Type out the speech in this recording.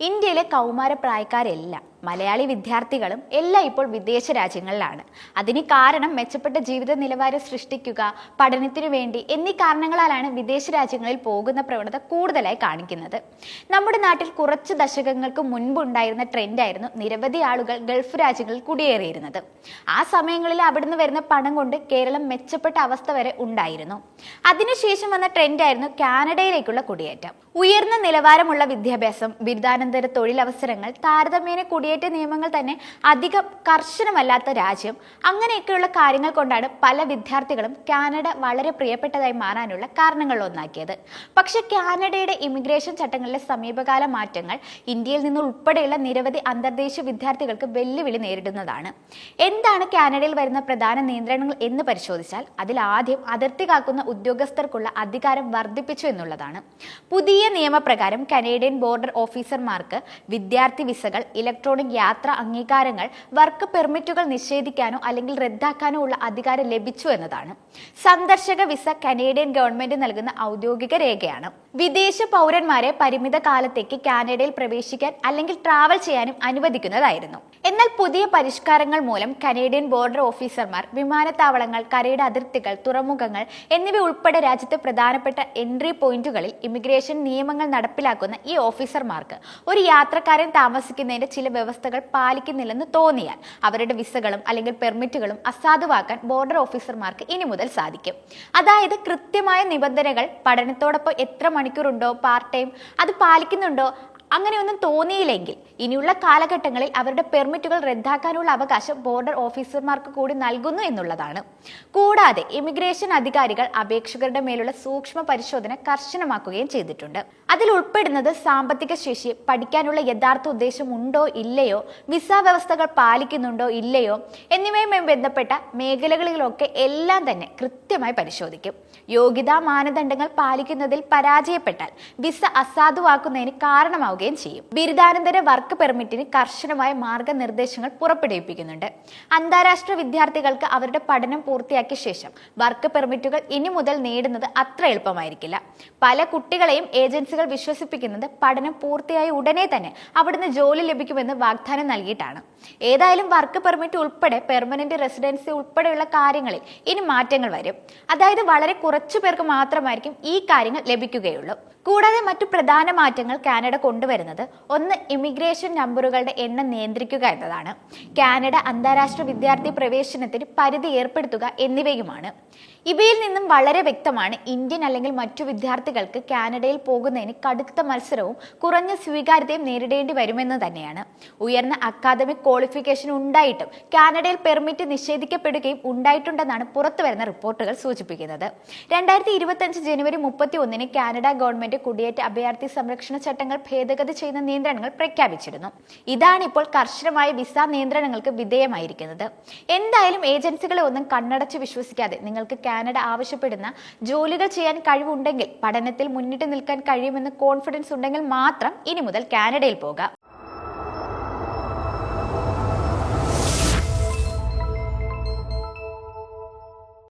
ഇന്ത്യയിലെ കൗമാരപ്രായക്കാരെല്ലാം മലയാളി വിദ്യാർത്ഥികളും എല്ലാം ഇപ്പോൾ വിദേശ രാജ്യങ്ങളിലാണ്. അതിന് കാരണം മെച്ചപ്പെട്ട ജീവിത നിലവാരം സൃഷ്ടിക്കുക പഠനത്തിനു വേണ്ടി എന്നീ കാരണങ്ങളാലാണ് വിദേശ രാജ്യങ്ങളിൽ പോകുന്ന പ്രവണത കൂടുതലായി കാണിക്കുന്നത്. നമ്മുടെ നാട്ടിൽ കുറച്ച് ദശകങ്ങൾക്ക് മുൻപുണ്ടായിരുന്ന ട്രെൻഡായിരുന്നു നിരവധി ആളുകൾ ഗൾഫ് രാജ്യങ്ങളിൽ കുടിയേറിയിരുന്നത്. ആ സമയങ്ങളിൽ അവിടുന്ന് വരുന്ന പണം കൊണ്ട് കേരളം മെച്ചപ്പെട്ട അവസ്ഥ വരെ ഉണ്ടായിരുന്നു. അതിനുശേഷം വന്ന ട്രെൻഡായിരുന്നു കാനഡയിലേക്കുള്ള കുടിയേറ്റം. ഉയർന്ന നിലവാരമുള്ള വിദ്യാഭ്യാസം ബിരുദാനന്തര തൊഴിലവസരങ്ങൾ താരതമ്യേന കുടിയേറ്റ നിയമങ്ങൾ തന്നെ അധികം കർശനമല്ലാത്ത രാജ്യം. അങ്ങനെയൊക്കെയുള്ള കാര്യങ്ങൾ കൊണ്ടാണ് പല വിദ്യാർത്ഥികളും കാനഡ വളരെ പ്രിയപ്പെട്ടതായി മാറാനുള്ള കാരണങ്ങൾ ഒന്നാക്കിയത്. പക്ഷെ കാനഡയുടെ ഇമിഗ്രേഷൻ ചട്ടങ്ങളിലെ സമീപകാല മാറ്റങ്ങൾ ഇന്ത്യയിൽ നിന്ന് ഉൾപ്പെടെയുള്ള നിരവധി അന്തർദേശീയ വിദ്യാർത്ഥികൾക്ക് വെല്ലുവിളി നേരിടുന്നതാണ്. എന്താണ് കാനഡയിൽ വരുന്ന പ്രധാന നിയന്ത്രണങ്ങൾ എന്ന് പരിശോധിച്ചാൽ അതിൽ ആദ്യം അതിർത്തി കാക്കുന്ന ഉദ്യോഗസ്ഥർക്കുള്ള അധികാരം വർദ്ധിപ്പിച്ചു എന്നുള്ളതാണ്. പുതിയ നിയമപ്രകാരം കനേഡിയൻ ബോർഡർ ഓഫീസർമാർക്ക് വിദ്യാർത്ഥി വിസകൾ ഇലക്ട്രോണിക് യാത്രാ അംഗീകാരങ്ങൾ വർക്ക് പെർമിറ്റുകൾ നിഷേധിക്കാനോ അല്ലെങ്കിൽ റദ്ദാക്കാനോ ഉള്ള അധികാരം ലഭിച്ചു എന്നതാണ്. സന്ദർശക വിസ കനേഡിയൻ ഗവൺമെന്റ് നൽകുന്ന ഔദ്യോഗിക രേഖയാണ്. വിദേശ പൗരന്മാരെ പരിമിത കാലത്തേക്ക് കാനഡയിൽ പ്രവേശിക്കാൻ അല്ലെങ്കിൽ ട്രാവൽ ചെയ്യാനും അനുവദിക്കുന്നതായിരുന്നു. എന്നാൽ പുതിയ പരിഷ്കാരങ്ങൾ മൂലം കനേഡിയൻ ബോർഡർ ഓഫീസർമാർ വിമാനത്താവളങ്ങൾ കരയുടെ അതിർത്തികൾ തുറമുഖങ്ങൾ എന്നിവ ഉൾപ്പെടെ രാജ്യത്തെ പ്രധാനപ്പെട്ട എൻട്രി പോയിന്റുകളിൽ ഇമിഗ്രേഷൻ നിയമങ്ങൾ നടപ്പിലാക്കുന്ന ഈ ഓഫീസർമാർക്ക് ഒരു യാത്രക്കാരൻ താമസിക്കുന്നതിന്റെ ചില വ്യവസ്ഥകൾ പാലിക്കുന്നില്ലെന്ന് തോന്നിയാൽ അവരുടെ വിസകളും അല്ലെങ്കിൽ പെർമിറ്റുകളും അസാധുവാക്കാൻ ബോർഡർ ഓഫീസർമാർക്ക് ഇനി മുതൽ സാധിക്കും. അതായത് കൃത്യമായ നിബന്ധനകൾ പഠനത്തോടൊപ്പം എത്ര മണിക്കൂറുണ്ടോ പാർട്ട് ടൈം അത് പാലിക്കുന്നുണ്ടോ അങ്ങനെയൊന്നും തോന്നിയില്ലെങ്കിൽ ഇനിയുള്ള കാലഘട്ടങ്ങളിൽ അവരുടെ പെർമിറ്റുകൾ റദ്ദാക്കാനുള്ള അവകാശം ബോർഡർ ഓഫീസർമാർക്ക് കൂടി നൽകുന്നു എന്നുള്ളതാണ്. കൂടാതെ ഇമിഗ്രേഷൻ അധികാരികൾ അപേക്ഷകരുടെ മേലുള്ള സൂക്ഷ്മ പരിശോധന കർശനമാക്കുകയും ചെയ്തിട്ടുണ്ട്. അതിൽ ഉൾപ്പെടുന്നത് സാമ്പത്തിക ശേഷി പഠിക്കാനുള്ള യഥാർത്ഥ ഉദ്ദേശം ഉണ്ടോ ഇല്ലയോ വിസ വ്യവസ്ഥകൾ പാലിക്കുന്നുണ്ടോ ഇല്ലയോ എന്നിവയുമായി ബന്ധപ്പെട്ട മേഖലകളിലൊക്കെ എല്ലാം തന്നെ കൃത്യമായി പരിശോധിക്കും. യോഗ്യതാ മാനദണ്ഡങ്ങൾ പാലിക്കുന്നതിൽ പരാജയപ്പെട്ടാൽ വിസ അസാധുവാക്കുന്നതിന് കാരണമാവുകയും ചെയ്യും. ബിരുദാനന്തര വർക്ക് പെർമിറ്റിന് കർശനമായ മാർഗനിർദ്ദേശങ്ങൾ പുറപ്പെടുവിപ്പിക്കുന്നുണ്ട്. അന്താരാഷ്ട്ര വിദ്യാർത്ഥികൾക്ക് അവരുടെ പഠനം പൂർത്തിയാക്കിയ ശേഷം വർക്ക് പെർമിറ്റുകൾ ഇനി മുതൽ നേടുന്നത് അത്ര എളുപ്പമായിരിക്കില്ല. പല കുട്ടികളെയും ഏജൻസികൾ വിശ്വസിപ്പിക്കുന്നത് പഠനം പൂർത്തിയായ ഉടനെ തന്നെ അവിടുന്ന് ജോലി ലഭിക്കുമെന്ന് വാഗ്ദാനം നൽകിയിട്ടാണ്. ഏതായാലും വർക്ക് പെർമിറ്റ് ഉൾപ്പെടെ പെർമനന്റ് റെസിഡൻസി ഉൾപ്പെടെയുള്ള കാര്യങ്ങളിൽ ഇനി മാറ്റങ്ങൾ വരും. അതായത് വളരെ കുറച്ചു പേർക്ക് മാത്രമായിരിക്കും ഈ കാര്യങ്ങൾ ലഭിക്കുകയുള്ളൂ. കൂടാതെ മറ്റു പ്രധാന മാറ്റങ്ങൾ കാനഡ കൊണ്ടുവരുന്നത് ഒന്ന് ഇമിഗ്രേഷൻ നമ്പറുകളുടെ എണ്ണം നിയന്ത്രിക്കുക എന്നതാണ്. കാനഡ അന്താരാഷ്ട്ര വിദ്യാർത്ഥി പ്രവേശനത്തിന് പരിധി ഏർപ്പെടുത്തുക എന്നിവയുമാണ്. ഇവയിൽ നിന്നും വളരെ വ്യക്തമാണ് ഇന്ത്യൻ അല്ലെങ്കിൽ മറ്റു വിദ്യാർത്ഥികൾക്ക് കാനഡയിൽ പോകുന്നതിന് കടുത്ത മത്സരവും കുറഞ്ഞ സ്വീകാര്യതയും നേരിടേണ്ടി വരുമെന്ന് തന്നെയാണ്. ഉയർന്ന അക്കാദമിക് ക്വാളിഫിക്കേഷൻ ഉണ്ടായിട്ടും കാനഡയിൽ പെർമിറ്റ് നിഷേധിക്കപ്പെടുകയും ഉണ്ടായിട്ടുണ്ടെന്നാണ് പുറത്തുവരുന്ന റിപ്പോർട്ടുകൾ സൂചിപ്പിക്കുന്നത്. രണ്ടായിരത്തി ഇരുപത്തഞ്ച് ജനുവരി മുപ്പത്തി ഒന്നിന് കാനഡ ഗവൺമെന്റ് കുടിയേറ്റ അഭയാർത്ഥി സംരക്ഷണ ചട്ടങ്ങൾ ഭേദഗതി ചെയ്യുന്ന നിയന്ത്രണങ്ങൾ പ്രഖ്യാപിച്ചിരുന്നു. ഇതാണ് ഇപ്പോൾ കർശനമായ വിസ നിയന്ത്രണങ്ങൾക്ക് വിധേയമായിരിക്കുന്നത്. എന്തായാലും ഏജൻസികളെ ഒന്നും കണ്ണടച്ച് വിശ്വസിക്കാതെ നിങ്ങൾക്ക് കാനഡ ആവശ്യപ്പെടുന്ന ജോലികൾ ചെയ്യാൻ കഴിവുണ്ടെങ്കിൽ പഠനത്തിൽ മുന്നിട്ട് നിൽക്കാൻ കഴിയുമെന്ന് കോൺഫിഡൻസ് ഉണ്ടെങ്കിൽ മാത്രം ഇനി മുതൽ കാനഡയിൽ പോകാം.